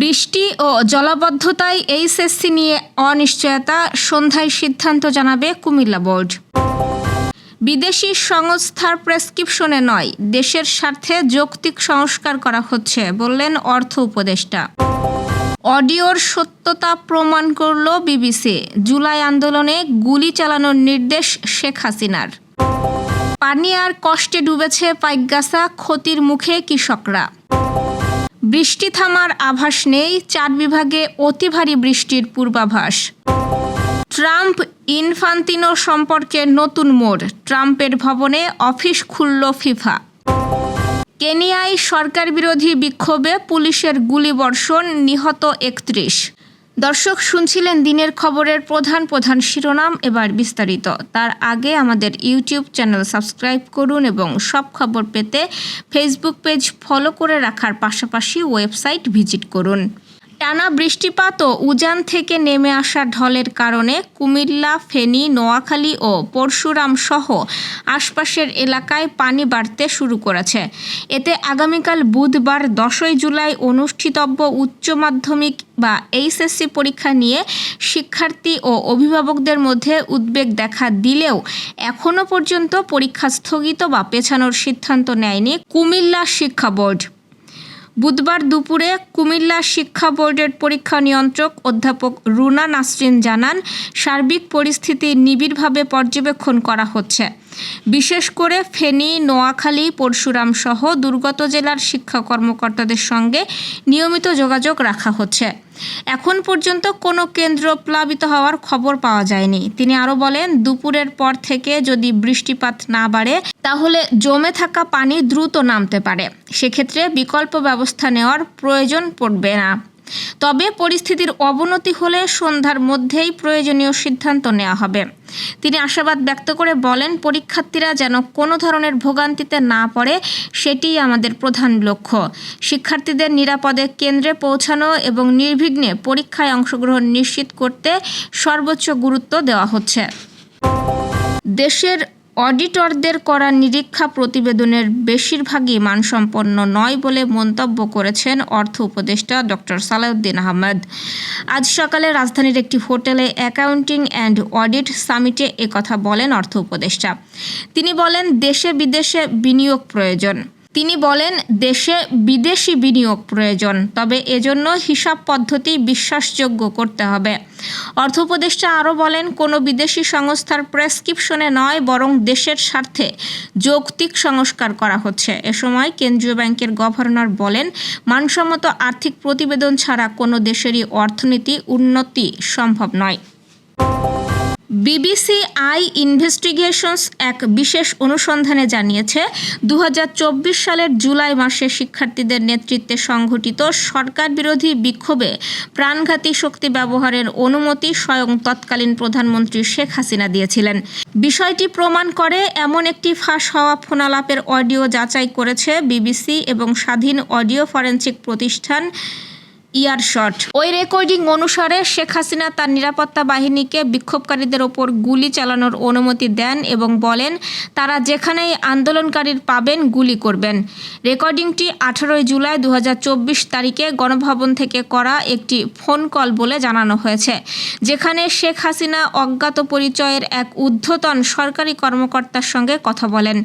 বৃষ্টি ও জলাবদ্ধতায় এইচএসসি নিয়ে অনিশ্চয়তা, সন্ধ্যায় সিদ্ধান্ত জানাবে কুমিল্লা বোর্ড। বিদেশি সংস্থার প্রেসক্রিপশনে নয়, দেশের স্বার্থে যৌক্তিক সংস্কার করা হচ্ছে, বললেন অর্থ উপদেষ্টা। অডিওর সত্যতা প্রমাণ করল বিবিসি, জুলাই আন্দোলনে গুলি চালানোর নির্দেশ শেখ হাসিনার। পানি আর কষ্টে ডুবেছে পাইকগাছা, ক্ষতির মুখে কৃষকরা। বৃষ্টি থামার আভাস নেই, চার বিভাগে অতি ভারী বৃষ্টির পূর্বাভাস। ট্রাম্প ইনফান্তিনো সম্পর্কে নতুন মোড়, ট্রাম্পের ভবনে অফিস খুলল ফিফা। কেনিয়ায় সরকার বিরোধী বিক্ষোভে পুলিশের গুলিবর্ষণ, নিহত একত্রিশ। দর্শক শুনছিলেন দিনের খবরের প্রধান প্রধান শিরোনাম এবার বিস্তারিত। তার আগে আমাদের ইউটিউব চ্যানেল সাবস্ক্রাইব করুন এবং সব খবর পেতে ফেসবুক পেজ ফলো করে রাখার পাশাপাশি ওয়েবসাইট ভিজিট করুন। টানা বৃষ্টিপাত ও উজান থেকে নেমে আসা ঢলের কারণে কুমিল্লা, ফেনী, নোয়াখালী ও পরশুরাম সহ আশপাশের এলাকায় পানি বাড়তে শুরু করেছে। এতে আগামীকাল বুধবার দশই জুলাই অনুষ্ঠিতব্য উচ্চ মাধ্যমিক বা এইচএসসি পরীক্ষা নিয়ে শিক্ষার্থী ও অভিভাবকদের মধ্যে উদ্বেগ দেখা দিলেও এখনও পর্যন্ত পরীক্ষা স্থগিত বা পেছানোর সিদ্ধান্ত নেয়নি কুমিল্লা শিক্ষা বোর্ড। বুধবার দুপুরে কুমিল্লা শিক্ষা বোর্ডের পরীক্ষা নিয়ন্ত্রক অধ্যাপক রুনা নাসরিন জানান, সার্বিক পরিস্থিতি নিবিড়ভাবে পর্যবেক্ষণ করা হচ্ছে। বিশেষ করে ফেনী, নোয়াখালী, পরশুরাম সহ দুর্গত জেলার শিক্ষা কর্মকর্তাদের সঙ্গে নিয়মিত যোগাযোগ রাখা হচ্ছে। এখন পর্যন্ত কোনো কেন্দ্র প্লাবিত হওয়ার খবর পাওয়া যায়নি। তিনি আরও বলেন, দুপুরের পর থেকে যদি বৃষ্টিপাত না বাড়ে, তাহলে জমে থাকা পানি দ্রুত নামতে পারে। সেক্ষেত্রে বিকল্প ব্যবস্থা নেওয়ার প্রয়োজন পড়বে না। তবে পরিস্থিতির অবনতি হলে সন্ধ্যার মধ্যেই প্রয়োজনীয় সিদ্ধান্ত নেওয়া হবে। তিনি আশাবাদ ব্যক্ত করে বলেন, পরীক্ষার্থীরা যেন কোনো ধরনের ভোগান্তিতে না পড়ে, সেটিই আমাদের প্রধান লক্ষ্য। শিক্ষার্থীদের নিরাপদে কেন্দ্রে পৌঁছানো এবং নির্বিঘ্নে পরীক্ষায় অংশগ্রহণ নিশ্চিত করতে সর্বোচ্চ গুরুত্ব দেওয়া হচ্ছে। দেশের অডিটরদের করা নিরীক্ষা প্রতিবেদনের বেশিরভাগই মানসম্পন্ন নয় বলে মন্তব্য করেছেন অর্থ উপদেষ্টা ডক্টর সালাউদ্দিন আহমেদ। আজ সকালে রাজধানীর একটি হোটেলে অ্যাকাউন্টিং অ্যান্ড অডিট সামিটে একথা বলেন অর্থ উপদেষ্টা। তিনি বলেন দেশে বিদেশে বিনিয়োগ প্রয়োজন। তিনি বলেন, দেশে বিদেশি বিনিয়োগ প্রয়োজন, তবে এজন্য হিসাব পদ্ধতি বিশ্বাসযোগ্য করতে হবে। অর্থ উপদেষ্টা আরও বলেন, কোনো বিদেশি সংস্থার প্রেসক্রিপশনে নয়, বরং দেশের স্বার্থে যৌক্তিক সংস্কার করা হচ্ছে। এ সময় কেন্দ্রীয় ব্যাংকের গভর্নর বলেন, মানসম্মত আর্থিক প্রতিবেদন ছাড়া কোনো দেশেরই অর্থনীতি উন্নতি সম্ভব নয়। বিবিসি আই ইনভেস্টিগেশনস এক বিশেষ অনুসন্ধানে জানিয়েছে দু হাজার চব্বিশ সালের জুলাই মাসে শিক্ষার্থীদের নেতৃত্বে সংঘটিত সরকার বিরোধী বিক্ষোভে প্রাণঘাতী শক্তি ব্যবহারের অনুমতি স্বয়ং তৎকালীন প্রধানমন্ত্রী শেখ হাসিনা দিয়েছিলেন। বিষয়টি প্রমাণ করে এমন একটি ফাঁস হওয়া ফোনালাপের অডিও যাচাই করেছে বিবিসি এবং স্বাধীন অডিও ফরেন্সিক প্রতিষ্ঠান ইয়ারশট ওই রেকর্ডিং অনুসারে শেখ হাসিনা তার নিরাপত্তা বাহিনীকে বিক্ষোভকারীদের ওপর গুলি চালানোর অনুমতি দেন এবং বলেন, তারা যেখানেই আন্দোলনকারীর পাবেন গুলি করবেন। রেকর্ডিংটি আঠারোই জুলাই দু হাজার চব্বিশ তারিখে গণভবন থেকে করা একটি ফোন কল বলে জানানো হয়েছে, যেখানে শেখ হাসিনা অজ্ঞাত পরিচয়ের এক ঊর্ধ্বতন সরকারি কর্মকর্তার সঙ্গে কথা বলেন।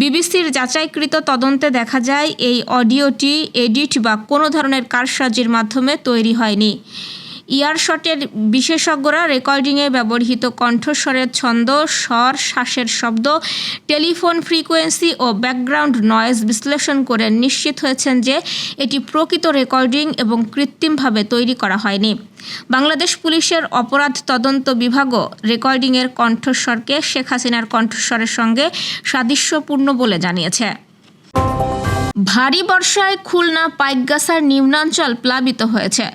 বিবিসির যাচাইকৃত তদন্তে দেখা যায়, এই অডিওটি, এডিট বা কোনো ধরনের কারসাজির মাধ্যমে তৈরি হয়নি। ইয়ারশটের বিশেষজ্ঞরা রেকর্ডিংয়ে ব্যবহৃত কণ্ঠস্বরের ছন্দ, স্বর, শ্বাসের শব্দ, টেলিফোন ফ্রিকোয়েন্সি ও ব্যাকগ্রাউন্ড নয়েজ বিশ্লেষণ করে নিশ্চিত হয়েছেন যে এটি প্রকৃত রেকর্ডিং এবং কৃত্রিমভাবে তৈরি করা হয়নি। বাংলাদেশ পুলিশের অপরাধ তদন্ত বিভাগও রেকর্ডিংয়ের কণ্ঠস্বরকে শেখ হাসিনার কণ্ঠস্বরের সঙ্গে সাদৃশ্যপূর্ণ বলে জানিয়েছে। ভারী বর্ষায় খুলনা পাইকগাছার নিম্নাঞ্চল প্লাবিত হয়েছে।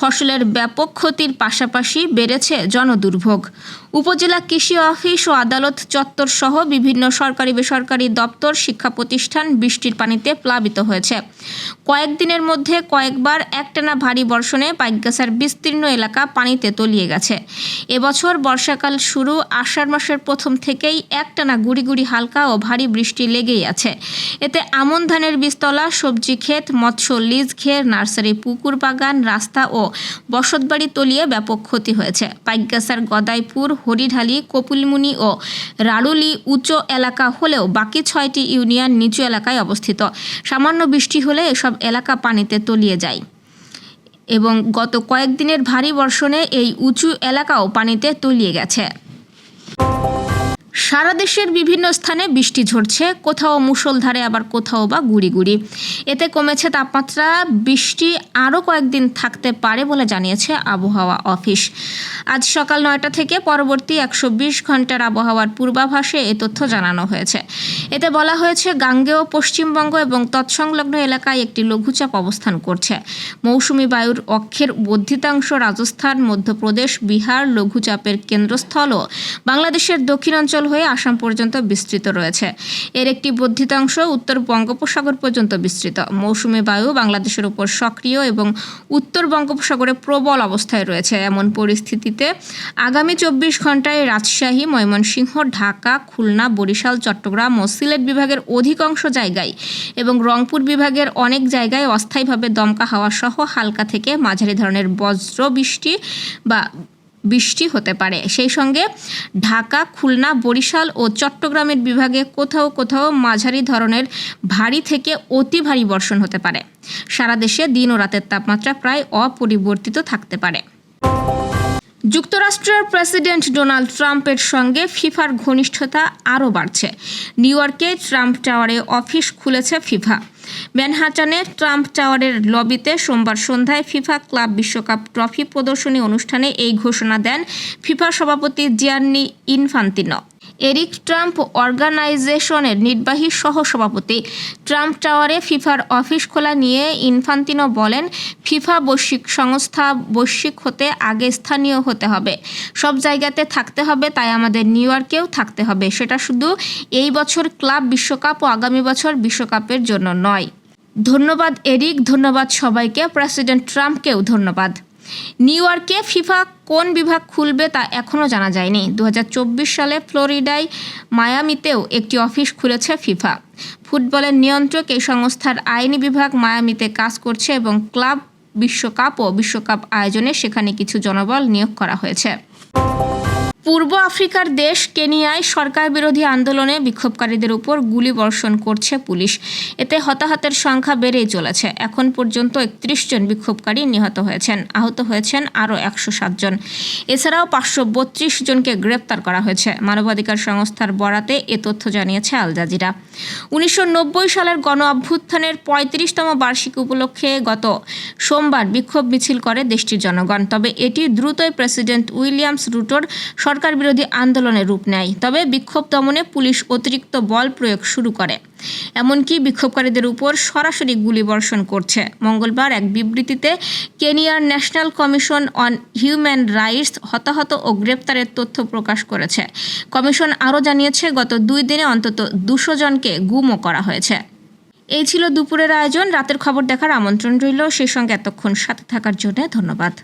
ফসলের ব্যাপক ক্ষতির পাশাপাশি বেড়েছে জনদুর্ভোগ। উপজেলা কৃষি অফিস ও আদালত চত্বর সহ বিভিন্ন সরকারি বেসরকারি দপ্তর শিক্ষা প্রতিষ্ঠান বৃষ্টির পানিতে প্লাবিত হয়েছে। কয়েকদিনের মধ্যে কয়েকবার একটানা ভারী বর্ষণে পাইকগাছার বিস্তীর্ণ এলাকা পানিতে তলিয়ে গেছে। এবছর বর্ষাকাল শুরু আষাঢ় মাসের প্রথম থেকেই একটানা গুড়ি গুড়ি হালকা ও ভারী বৃষ্টি লেগেই আছে। এতে আমন ধানের বীজতলা, সবজি ক্ষেত, মৎস্য, লিজ, ঘের, নার্সারি, পুকুর বাগান, রাস্তা ও বসতবাড়ি তলিয়ে ব্যাপক ক্ষতি হয়েছে। পাইকগাছার গদাইপুর, হরিঢালি, কপিলমুনি ও রাড়ুলি উঁচু এলাকা হলেও বাকি ছয়টি ইউনিয়ন নিচু এলাকায় অবস্থিত। সামান্য বৃষ্টি হলে এসব এলাকা পানিতে তলিয়ে যায়। এবং গত কয়েকদিনের ভারী বর্ষণে এই উঁচু এলাকাও পানিতে তলিয়ে গেছে। সারা দেশের বিভিন্ন স্থানে বৃষ্টি ঝরছে, কোথাও মুষলধারে, আবার কোথাও বা গুড়ি গুড়ি। এতে কমেছে তাপমাত্রা, বৃষ্টি আরও কয়েকদিন থাকতে পারে বলে জানিয়েছে আবহাওয়া অফিস। আজ সকাল নয়টা থেকে পরবর্তী একশো বিশ ঘণ্টার আবহাওয়ার পূর্বাভাসে এ তথ্য জানানো হয়েছে। এতে বলা হয়েছে, গাঙ্গেয়, পশ্চিমবঙ্গ এবং তৎসংলগ্ন এলাকায় একটি লঘুচাপ অবস্থান করছে। মৌসুমি বায়ুর অক্ষের বর্ধিতাংশ রাজস্থান, মধ্যপ্রদেশ, বিহার লঘুচাপের কেন্দ্রস্থল ও বাংলাদেশের দক্ষিণাঞ্চল হয়ে আসাম পর্যন্ত বিস্তৃত রয়েছে। এর একটি বর্ধিতাংশ উত্তর বঙ্গোপসাগর পর্যন্ত বিস্তৃত। মৌসুমি বায়ু বাংলাদেশের উপর সক্রিয় এবং উত্তর বঙ্গোপসাগরে প্রবল অবস্থায় রয়েছে। এমন পরিস্থিতিতে আগামী চব্বিশ ঘন্টায় রাজশাহী, ময়মনসিংহ, ঢাকা, খুলনা, বরিশাল, চট্টগ্রাম ও সিলেট বিভাগের অধিকাংশ জায়গায় এবং রংপুর বিভাগের অনেক জায়গায় অস্থায়ীভাবে দমকা হাওয়া সহ হালকা থেকে মাঝারি ধরনের বজ্র বৃষ্টি বা বৃষ্টি হতে পারে। সেই সঙ্গে ঢাকা, খুলনা, বরিশাল ও চট্টগ্রামের বিভাগে কোথাও কোথাও মাঝারি ধরনের ভারী থেকে অতি ভারী বর্ষণ হতে পারে। সারা দেশে দিন ও রাতের তাপমাত্রা প্রায় অপরিবর্তিত থাকতে পারে। যুক্তরাষ্ট্রের প্রেসিডেন্ট ডোনাল্ড ট্রাম্পের সঙ্গে ফিফার ঘনিষ্ঠতা আরও বাড়ছে। নিউ ইয়র্কে ট্রাম্প টাওয়ারে অফিস খুলেছে ফিফা। ম্যানহাটানে ট্রাম্প টাওয়ারের লবিতে সোমবার সন্ধ্যায় ফিফা ক্লাব বিশ্বকাপ ট্রফি প্রদর্শনী অনুষ্ঠানে এই ঘোষণা দেন ফিফা সভাপতি জিয়ান্নি ইনফান্তিনো। এরিক ট্রাম্প অর্গানাইজেশনের নির্বাহী সহ সভাপতি ট্রাম্প টাওয়ারে ফিফার অফিস খোলা নিয়ে ইনফান্তিনো বলেন, ফিফা বৈশ্বিক সংস্থা বৈশ্বিক হতে আগে স্থানীয় হতে হবে। সব জায়গাতে থাকতে হবে, তাই আমাদের নিউ ইয়র্কেও থাকতে হবে। সেটা শুধু এই বছর ক্লাব বিশ্বকাপ ও আগামী বছর বিশ্বকাপের জন্য নয়। ধন্যবাদ, এরিক। ধন্যবাদ সবাইকে। প্রেসিডেন্ট ট্রাম্পকেও ধন্যবাদ। নিউ ইয়র্কে ফিফা কোন বিভাগ খুলবে তা এখনও জানা যায়নি। দু হাজার চব্বিশ সালে ফ্লোরিডায় মায়ামিতেও একটি অফিস খুলেছে ফিফা। ফুটবলের নিয়ন্ত্রক এই সংস্থার আইনি বিভাগ মায়ামিতে কাজ করছে এবং ক্লাব বিশ্বকাপ ও বিশ্বকাপ আয়োজনে সেখানে কিছু জনবল নিয়োগ করা হয়েছে। পূর্ব আফ্রিকার দেশ কেনিয়ায় সরকার বিরোধী আন্দোলনে বিক্ষোভকারীদের উপর গুলি বর্ষণ করছে পুলিশ। এতে হতাহতের সংখ্যা বেড়েই চলেছে। এখন পর্যন্ত একত্রিশ জন বিক্ষোভকারী নিহত হয়েছেন। আহত হয়েছেন আরও একশো জন। এছাড়াও পাঁচশো বত্রিশ জনকে গ্রেপ্তার করা হয়েছে। মানবাধিকার সংস্থার বরাতে এ তথ্য জানিয়েছে আল জাজিরা। উনিশশো নব্বই সালের গণ অভ্যুত্থানের পঁয়ত্রিশতম বার্ষিকী উপলক্ষে গত সোমবার বিক্ষোভ মিছিল করে দেশটির জনগণ। তবে এটি দ্রুতই প্রেসিডেন্ট উইলিয়ামস রুটোর সরকার বিরোধী আন্দোলনের রূপ নেয়, তবে বিক্ষোভ দমনে পুলিশ অতিরিক্ত বল প্রয়োগ শুরু করে। এমনকি বিক্ষোভকারীদের উপর সরাসরি গুলি বর্ষণ করছে। মঙ্গলবার এক বিবৃতিতে কেনিয়ার National Commission on Human Rights হতাহত ও গ্রেপ্তারের তথ্য প্রকাশ করেছে। কমিশন আরও জানিয়েছে, গত দুই দিনে অন্তত দুশো জনকে গুমও করা হয়েছে। এই ছিল দুপুরের আয়োজন। রাতের খবর দেখার আমন্ত্রণ রইল। সেই সঙ্গে এতক্ষণ সাথে থাকার জন্য ধন্যবাদ।